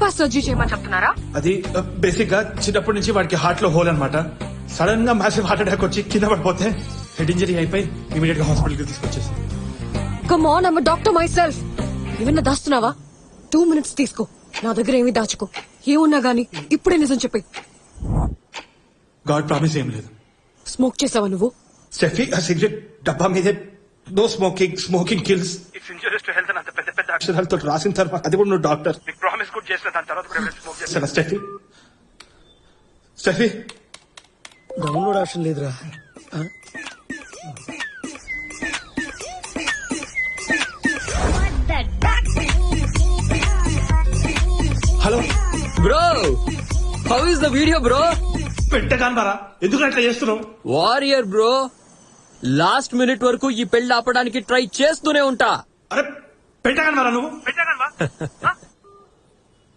Surgery చేయమని చెప్తున్నారా? అది బేసిక్గా చిన్నప్పటి నుంచి వాడికి హార్ట్లో హోల్ అనమాట సడన్గా మ్యాసివ్ హార్ట్ అటాక్ వచ్చి కింద పడిపోతే హెడ్ ఇంజరీ అయిపోయి ఇమీడియట్గా హాస్పిటల్కి తీసుకొచ్చేసి. కమ్ ఆన్ అమ్మ డాక్టర్ మై సెల్ఫ్ ఏమన్నా దాస్తున్నావా? టూ మినిట్స్ తీసుకో. నా దగ్గర ఏమీ దాచుకో. ఏమున్నా గానీ ఇప్పుడే నిజం చెప్పి గాడ్ ప్రామిస్ ఏం లేదు. స్మోక్ చేసావా నువ్వు? స్టెఫీ ఆ సిగరెట్ డబ్బా మీదే no smoking smoking kills it's injurious to health అంత పెద్ద అక్షరాలతో రాసిన తర్వాత అది కూడా నువ్వు డాక్టర్. నీకు ప్రామిస్ కూడా చేసిన దాని తర్వాత కూడా స్మోక్ చేస్తాను స్టెఫీ. స్టెఫీ. డౌన్లోడ్ ఆప్షన్ లేదురా. Hello. Bro how is the video bro? పెట్టగాను బారా ఎందుకు అట్లా చేస్తున్నావు? వారియర్ బ్రో లాస్ట్ మినిట్ వరకు ఈ పెళ్ళి ఆపడానికి ట్రై చేస్తూనే ఉంటా. అరే పెట్టగాను బారా నువ్వు? పెట్టగాను